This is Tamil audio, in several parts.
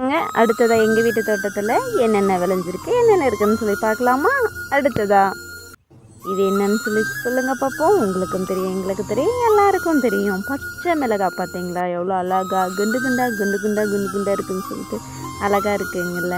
அங்க அடுத்ததாக எங்கள் வீட்டு தோட்டத்தில் என்னென்ன விளைஞ்சிருக்கு என்னென்ன இருக்குன்னு சொல்லி பார்க்கலாமா? அடுத்ததா. இது என்னன்னு சொல்லி சொல்லுங்கள் பார்ப்போம் உங்களுக்கும் தெரியும் எங்களுக்கு தெரியும் எல்லாருக்கும் தெரியும். பச்சை மிளகாய் பார்த்தீங்களா? எவ்வளோ அழகா குண்டு குண்டா குண்டு குண்டா குண்டு குண்டா இருக்குன்னு சொல்லிட்டு அழகா இருக்குங்கள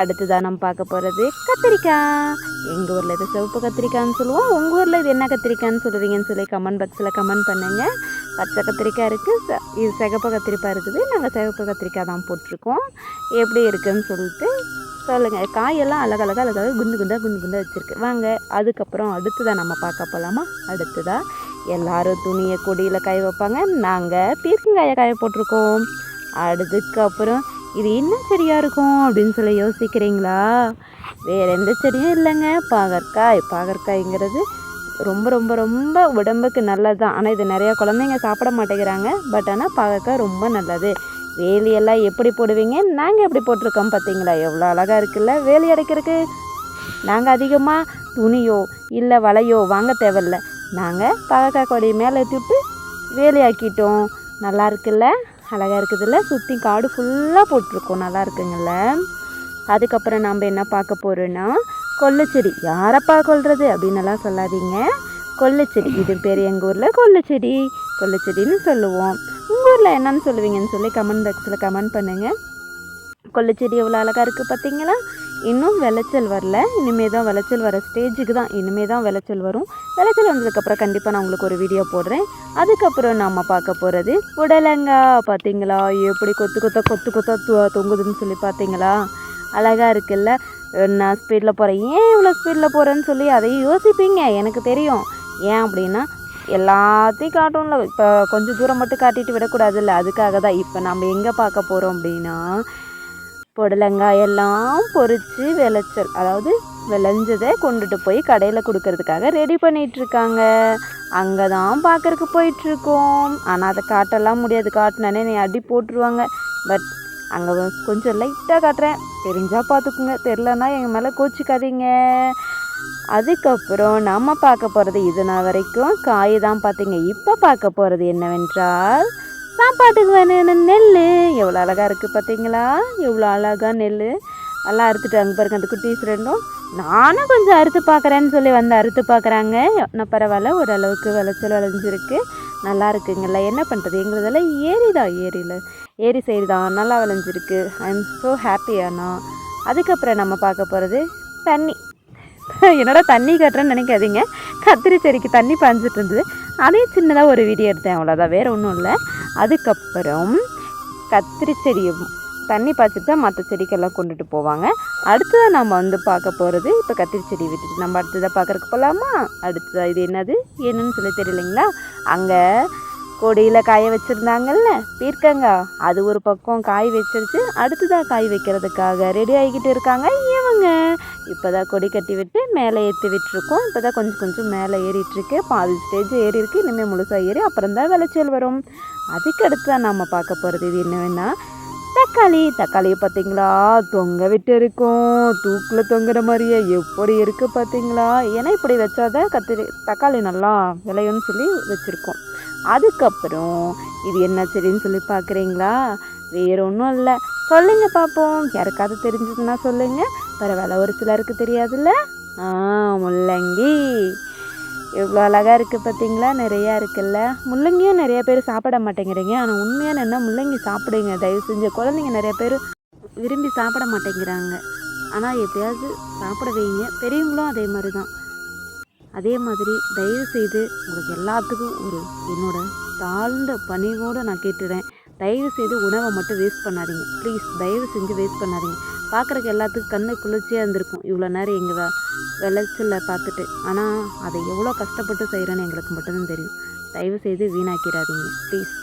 அடுத்ததாக நம்ம பார்க்க போகிறது கத்திரிக்காய். எங்கள் ஊரில் இது சிவப்பு கத்திரிக்காய்ன்னு சொல்லுவோம். உங்கள் ஊரில் இது என்ன கத்திரிக்காய்ன்னு சொல்லுவீங்கன்னு சொல்லி கமெண்ட் பாக்ஸில் கமெண்ட் பண்ணுங்கள் பச்சை கத்திரிக்காய் இருக்குது இது சிகப்பு கத்திரிக்காய் இருக்குது. நாங்கள் சிகப்பு கத்திரிக்காய் தான் போட்டிருக்கோம். எப்படி இருக்குதுன்னு சொல்லிட்டு சொல்லுங்கள் காயெல்லாம் அழகழகாக அழகாக குண்டு குண்டாக குண்டு குண்டாக வச்சுருக்கு. வாங்க அதுக்கப்புறம் அடுத்ததாக நம்ம பார்க்க போகலாமா அடுத்ததாக எல்லாரும் துணியை கொடியில் காய வைப்பாங்க. நாங்கள் பீர்க்கங்காயை காய போட்டிருக்கோம். அதுக்கப்புறம் இது என்ன செடியாக இருக்கும் அப்படின்னு சொல்லி யோசிக்கிறீங்களா? வேறு எந்த செடியும் இல்லைங்க. பாகற்காய். பாகற்காய்ங்கிறது ரொம்ப ரொம்ப ரொம்ப உடம்புக்கு நல்லது தான் ஆனால் இது நிறையா குழந்தைங்க சாப்பிட மாட்டேங்கிறாங்க. பட் ஆனால் பார்க்க ரொம்ப நல்லது. வேலியெல்லாம் எப்படி போடுவீங்க? நாங்கள் எப்படி போட்டிருக்கோம் பார்த்தீங்களா? எவ்வளோ அழகாக இருக்குல்ல? வேலி அடைக்கிறதுக்கு. நாங்கள் அதிகமாக துணியோ இல்லை வலையோ வாங்க தேவையில்ல. நாங்கள் பாகற்காய் கொடி மேலே ஏற்றி வேலையாக்கிட்டோம் நல்லா இருக்குல்ல? அழகாக இருக்குதுல்ல? சுற்றி காடு ஃபுல்லாக போட்டிருக்கோம். நல்லா இருக்குங்கள்ல அதுக்கப்புறம் நம்ம என்ன பார்க்க போகிறோன்னா கொல்லுச்செடி. யாரப்பா கொல்றது அப்படின்னெல்லாம் சொல்லாதீங்க. கொல்லுச்செடி. இது பேர் எங்கள் ஊரில் கொல்லுச்செடி. கொல்லுச்செடின்னு சொல்லுவோம். உங்கள் ஊரில் என்னன்னு சொல்லுவீங்கன்னு சொல்லி கமெண்ட் பாக்ஸில் கமெண்ட் பண்ணுங்கள் கொல்லுச்செடி எவ்வளோ அழகாக இருக்குது பார்த்தீங்களா? இன்னும் விளைச்சல் வரல. இனிமே தான் விளைச்சல் வர ஸ்டேஜுக்கு தான். இனிமே தான் விளைச்சல் வரும். விளைச்சல் வந்ததுக்கப்புறம் கண்டிப்பாக நான் உங்களுக்கு ஒரு வீடியோ போடுறேன். அதுக்கப்புறம் நம்ம பார்க்க போகிறது புடலங்காய் பார்த்தீங்களா? எப்படி கொத்து கொத்த கொத்து கொத்த தொங்குதுன்னு சொல்லி பார்த்தீங்களா? அழகாக இருக்குல்ல. நான் ஸ்பீடில் போகிறேன் ஏன் இவ்வளோ ஸ்பீடில் போகிறேன்னு சொல்லி அதையும் யோசிப்பீங்க. எனக்கு தெரியும். ஏன் அப்படின்னா எல்லாத்தையும் காட்டும்ல. இப்போ கொஞ்சம் தூரம் மட்டும் காட்டிட்டு விடக்கூடாதுல்ல. அதுக்காக தான் இப்போ நம்ம எங்கே பார்க்க போகிறோம் அப்படின்னா புடலங்காய் எல்லாம் பொரித்து விளைச்சல் அதாவது விளைஞ்சதை கொண்டுட்டு போய் கடையில் கொடுக்கறதுக்காக ரெடி பண்ணிகிட்ருக்காங்க இருக்காங்க. அங்கே தான் பார்க்கறக்கு போயிட்டுருக்கோம் ஆனால் அதை காட்டலாம் முடியாது. காட்டினானே நீ அடி போட்டுருவாங்க. பட் அங்கே கொஞ்சம் லைட்டாக காட்டுறேன். தெரிஞ்சால் பார்த்துக்குங்க தெரிலனா எங்கள் மேலே கோச்சிக்காதீங்க. அதுக்கப்புறம் நம்ம பார்க்க போகிறது இது நான் வரைக்கும். காய் தான் பார்த்தீங்க இப்போ பார்க்க போகிறது என்னவென்றால் சாப்பாட்டுக்கு வேணும் நெல் எவ்வளோ அழகாக இருக்குது பார்த்தீங்களா எவ்வளோ அழகாக நெல் எல்லாம் அறுத்துட்டாங்க பாருங்க அந்த குட்டீஸ் ரெண்டும். நானும் கொஞ்சம் அறுத்து பார்க்குறேன்னு சொல்லி வந்து அறுத்து பார்க்குறாங்க. பரவாயில்ல. ஓரளவுக்கு விளைச்சல் விளைஞ்சிருக்கு. நல்லா இருக்குங்கல்ல. என்ன பண்ணுறது எங்களுதெல்லாம் ஏரி தான் ஏரியில். ஏரி சைடு தான். நல்லா விளைஞ்சிருக்கு. ஐ எம் ஸோ ஹாப்பி அண்ணா. அதுக்கப்புறம் நம்ம பார்க்க போகிறது தண்ணி. என்னடா தண்ணி கட்டுறேன்னு நினைக்காதீங்க. கத்திரி செடிக்கு தண்ணி பாஞ்சிட்டு இருந்தது. அதையும் சின்னதாக ஒரு வீடியோ எடுத்தேன். அவ்வளோதான் வேறு ஒன்றும் இல்லை. அதுக்கப்புறம் கத்திரி செடியும் தண்ணி பாய்ச்சிட்டு தான் மற்ற செடிக்கெல்லாம் கொண்டுட்டு போவாங்க. அடுத்ததாக நம்ம வந்து பார்க்க போகிறது இப்போ கத்திரி செடி விட்டுட்டு நம்ம அடுத்ததாக பார்க்குறக்கு போகலாமா அடுத்ததாக இது என்னது? என்னன்னு சொல்லி தெரியலைங்களா? அங்கே கொடியில் காய வச்சுருந்தாங்கல்ல பீர்க்கங்க. அது ஒரு பக்கம் காய் வச்சிருச்சு அடுத்ததாக காய் வைக்கிறதுக்காக ரெடி ஆகிக்கிட்டு இருக்காங்க இவங்க. இப்போ தான் கொடி கட்டி விட்டு மேலே ஏற்றி விட்டுருக்கோம். இப்போ தான் கொஞ்சம் கொஞ்சம் மேலே ஏறிட்டுருக்கு. பாதி ஸ்டேஜ் ஏறி இருக்கு. இனிமேல் முழுசாக ஏறி அப்புறம் தான் விளைச்சல் வரும். அதுக்கு அடுத்து தான் நம்ம பார்க்க போகிறது இது என்னவென்னா தக்காளி தக்காளியை பார்த்தீங்களா தொங்க விட்டு இருக்கும் தூக்கில் தொங்குற மாதிரியே எப்படி இருக்குது பார்த்தீங்களா ஏன்னா இப்படி வச்சாதான் கத்திரி தக்காளி நல்லா விளையும்னு சொல்லி வச்சுருக்கோம். அதுக்கப்புறம் இது என்ன செடின்னு சொல்லி பார்க்குறீங்களா வேற ஒன்றும் இல்லை. சொல்லுங்கள் பார்ப்போம் யாருக்காவது தெரிஞ்சதுன்னா சொல்லுங்கள் பரவாயில்ல ஒரு சிலருக்கு தெரியாதுல்ல? ஆ முள்ளங்கி. எவ்வளோ அழகாக இருக்குது பார்த்தீங்களா நிறையா இருக்குல்ல? முள்ளங்கியும் நிறைய பேர் சாப்பிட மாட்டேங்கிறீங்க. ஆனால் உண்மையான என்ன? முள்ளங்கி சாப்பிடுங்க. தயவு செஞ்சு குழந்தைங்க நிறைய பேர் விரும்பி சாப்பிட மாட்டேங்கிறாங்க. ஆனால் எப்பயாவது சாப்பிட வைங்க. பெரியவங்களும் அதே மாதிரி தான் அதே மாதிரி தயவு செய்து உங்களுக்கு எல்லாத்துக்கும் ஒரு என்னோட தாழ்ந்த பணிவோடு நான் கேட்டுறேன். தயவு செய்து உணவை மட்டும் வேஸ்ட் பண்ணாதீங்க. ப்ளீஸ் தயவு செஞ்சு வேஸ்ட் பண்ணாதீங்க. பார்க்குறக்கு எல்லாத்துக்கும் கண்ணு குளிர்ச்சியாக இருந்திருக்கும். இவ்வளோ நேரம் எங்கள் விளைச்சலை விளைச்சலில் பார்த்துட்டு. ஆனால் அதை எவ்வளோ கஷ்டப்பட்டு செய்கிறேன்னு எங்களுக்கு மட்டும்தான் தெரியும். தயவு செய்து வீணாக்கிறாதீங்க ப்ளீஸ்